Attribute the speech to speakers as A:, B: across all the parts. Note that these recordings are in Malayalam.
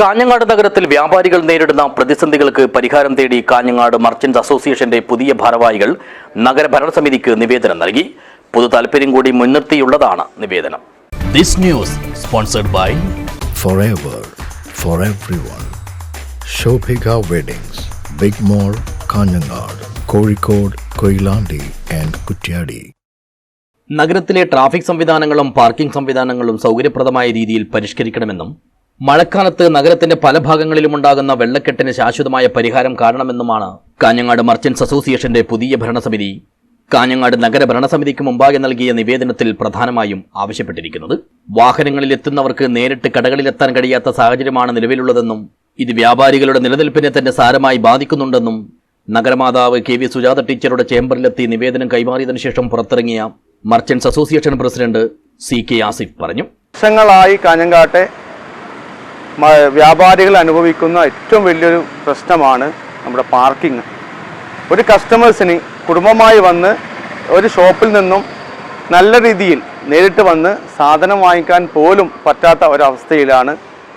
A: കാഞ്ഞങ്ങാട് നഗരത്തിൽ വ്യാപാരികൾ നേരിടുന്ന പ്രതിസന്ധികൾക്ക് പരിഹാരം തേടി കാഞ്ഞങ്ങാട് മർച്ചന്റ്സ് അസോസിയേഷന്റെ പുതിയ ഭാരവാഹികൾ നഗരഭരണസമിതിക്ക് നിവേദനം നൽകി. പൊതു താല്പര്യം കൂടി മുൻനിർത്തിയുള്ളതാണ് നിവേദനം. This news sponsored by
B: forever for everyone. Shobhika Weddings, Big mall Kanhangad Kozhikode Koilandi and Kuttiyadi
A: നഗരത്തിലെ ട്രാഫിക് സംവിധാനങ്ങളും പാർക്കിംഗ് സംവിധാനങ്ങളും സൗകര്യപ്രദമായ രീതിയിൽ പരിഷ്കരിക്കണമെന്നും മഴക്കാലത്ത് നഗരത്തിന്റെ പല ഭാഗങ്ങളിലും ഉണ്ടാകുന്ന വെള്ളക്കെട്ടിന് ശാശ്വതമായ പരിഹാരം കാണണമെന്നുമാണ് കാഞ്ഞങ്ങാട് മർച്ചന്റ്സ് അസോസിയേഷന്റെ പുതിയ ഭരണസമിതി. കാഞ്ഞങ്ങാട് നഗര ഭരണസമിതിക്ക് മുമ്പാകെ നൽകിയ നിവേദനത്തിൽ പ്രധാനമായും ആവശ്യപ്പെട്ടിരിക്കുന്നത് വാഹനങ്ങളിൽ എത്തുന്നവർക്ക് നേരിട്ട് കടകളിലെത്താൻ കഴിയാത്ത സാഹചര്യമാണ് നിലവിലുള്ളതെന്നും ഇത് വ്യാപാരികളുടെ നിലനിൽപ്പിനെ തന്നെ സാരമായി ബാധിക്കുന്നുണ്ടെന്നും നഗരമാതാവ് കെ വി സുജാത ടീച്ചറുടെ ചേംബറിലെത്തി നിവേദനം കൈമാറിയതിനു ശേഷം പുറത്തിറങ്ങിയ merchants association president C K Asif പറഞ്ഞു.
C: വർഷങ്ങളായി കാഞ്ഞങ്കാട്ടെ മ- വ്യാപാരികൾ അനുഭവിക്കുന്ന ഏറ്റവും വലിയൊരു പ്രശ്നമാണ് നമ്മുടെ പാർക്കിംഗ് ഒരു കസ്റ്റമേഴ്സിന് കുടുംബമായി വന്ന് ഒരു ഷോപ്പിൽ നിന്നും നല്ല രീതിയിൽ നേരിട്ട് വന്ന് സാധനം വാങ്ങിക്കാൻ പോലും പറ്റാത്ത ഒരവസ്ഥയിലാണ്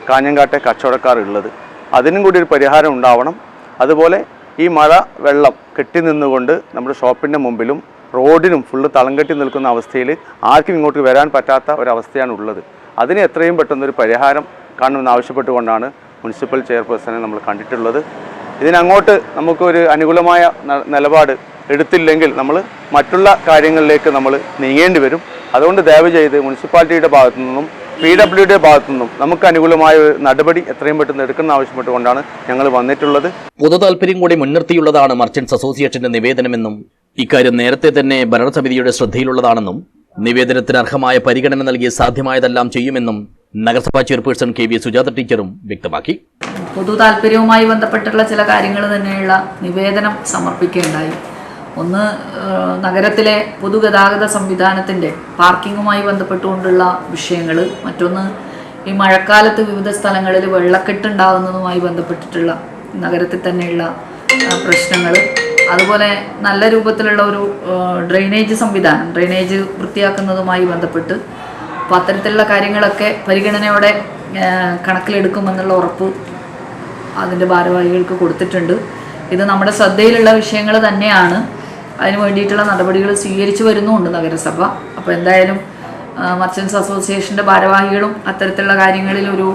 C: കാഞ്ഞങ്കാട്ടെ കച്ചവടക്കാർ ഉള്ളത്. അതിനും കൂടി ഒരു പരിഹാരം ഉണ്ടാവണം. അതുപോലെ ഈ മഴ വെള്ളം കെട്ടി നിന്നുകൊണ്ട് നമ്മുടെ ഷോപ്പിന്റെ മുമ്പിലും റോഡിനും ഫുള്ള് തളം കെട്ടി നിൽക്കുന്ന അവസ്ഥയിൽ ആർക്കും ഇങ്ങോട്ട് വരാൻ പറ്റാത്ത ഒരവസ്ഥയാണ് ഉള്ളത്. അതിന് എത്രയും പെട്ടെന്നൊരു പരിഹാരം കാണണമെന്ന് ആവശ്യപ്പെട്ടുകൊണ്ടാണ് മുനിസിപ്പൽ ചെയർപേഴ്സണെ നമ്മൾ കണ്ടിട്ടുള്ളത്. ഇതിനങ്ങോട്ട് നമുക്കൊരു അനുകൂലമായ നിലപാട് എടുത്തില്ലെങ്കിൽ നമ്മൾ മറ്റുള്ള കാര്യങ്ങളിലേക്ക് നമ്മൾ നീങ്ങേണ്ടി വരും. അതുകൊണ്ട് ദയവ് ചെയ്ത് മുനിസിപ്പാലിറ്റിയുടെ ഭാഗത്തു നിന്നും പി ഡബ്ല്യുഡിയുടെ ഭാഗത്തു നിന്നും നമുക്ക് അനുകൂലമായ ഒരു നടപടി എത്രയും പെട്ടെന്ന് എടുക്കുന്ന ആവശ്യപ്പെട്ടുകൊണ്ടാണ് ഞങ്ങൾ വന്നിട്ടുള്ളത്.
A: പൊതു താല്പര്യം കൂടി മുൻനിർത്തിയുള്ളതാണ് മർച്ചന്റ്സ് അസോസിയേഷന്റെ നിവേദനമെന്നും ഇക്കാര്യം നേരത്തെ തന്നെ ഭരണസമിതിയുടെ ശ്രദ്ധയിലുള്ളതാണെന്നും നിവേദനത്തിന് അർഹമായ പരിഗണന നൽകി സാധ്യമായതെല്ലാം ചെയ്യുമെന്നും നഗരസഭാ ചെയർപേഴ്സൺ കെ വി സുജാത ടീച്ചറും വ്യക്തമാക്കി.
D: പൊതു താല്പര്യവുമായി ബന്ധപ്പെട്ടുള്ള ചില കാര്യങ്ങൾ തന്നെയുള്ള നിവേദനം സമർപ്പിക്കുകയുണ്ടായി. ഒന്ന് നഗരത്തിലെ പൊതുഗതാഗത സംവിധാനത്തിന്റെ പാർക്കിങ്ങുമായി ബന്ധപ്പെട്ടുകൊണ്ടുള്ള വിഷയങ്ങൾ. മറ്റൊന്ന് ഈ മഴക്കാലത്ത് വിവിധ സ്ഥലങ്ങളിൽ വെള്ളക്കെട്ടുണ്ടാകുന്നതുമായി ബന്ധപ്പെട്ടിട്ടുള്ള നഗരത്തിൽ തന്നെയുള്ള പ്രശ്നങ്ങൾ. അതുപോലെ നല്ല രൂപത്തിലുള്ള ഒരു ഡ്രെയിനേജ് സംവിധാനം ഡ്രെയിനേജ് വൃത്തിയാക്കുന്നതുമായി ബന്ധപ്പെട്ട് അപ്പോൾ അത്തരത്തിലുള്ള കാര്യങ്ങളൊക്കെ പരിഗണനയോടെ കണക്കിലെടുക്കുമെന്നുള്ള ഉറപ്പ് അതിന്റെ ഭാരവാഹികൾക്ക് കൊടുത്തിട്ടുണ്ട്. ഇത് നമ്മുടെ ശ്രദ്ധയിലുള്ള വിഷയങ്ങൾ തന്നെയാണ്. അതിന് വേണ്ടിയിട്ടുള്ള നടപടികൾ സ്വീകരിച്ചു വരുന്നുമുണ്ട് നഗരസഭ. അപ്പോൾ എന്തായാലും മർച്ചൻസ് അസോസിയേഷന്റെ ഭാരവാഹികളും അത്തരത്തിലുള്ള കാര്യങ്ങളിൽ ഒരു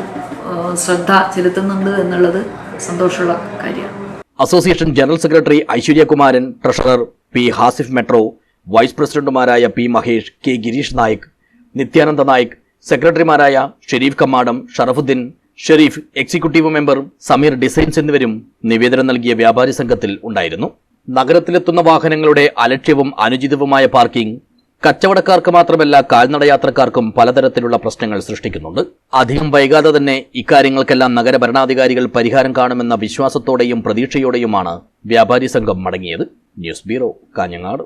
D: ശ്രദ്ധ ചെലുത്തുന്നുണ്ട് എന്നുള്ളത് സന്തോഷമുള്ള കാര്യമാണ്.
A: Association general secretary Aishwaryakumaran treasurer P Hasif metro vice പ്രസിഡന്റുമാരായ പി മഹേഷ് കെ ഗിരീഷ് നായിക് നിത്യാനന്ദ നായിക് സെക്രട്ടറിമാരായ Sherif Kammadam Sharafuddin Sherif executive member Sameer designs എന്നിവരും നിവേദനം നൽകിയ വ്യാപാരി സംഘത്തിൽ ഉണ്ടായിരുന്നു. നഗരത്തിലെത്തുന്ന വാഹനങ്ങളുടെ അലക്ഷ്യവും അനുചിതവുമായ പാർക്കിംഗ് കച്ചവടക്കാർക്ക് മാത്രമല്ല കാൽനടയാത്രക്കാർക്കും പലതരത്തിലുള്ള പ്രശ്നങ്ങൾ സൃഷ്ടിക്കുന്നുണ്ട്. അധികം വൈകാതെ തന്നെ ഇക്കാര്യങ്ങൾക്കെല്ലാം നഗരഭരണാധികാരികൾ പരിഹാരം കാണുമെന്ന വിശ്വാസത്തോടെയും പ്രതീക്ഷയോടെയുമാണ് വ്യാപാരി സംഘം മടങ്ങിയത്. News bureau Kanhangad.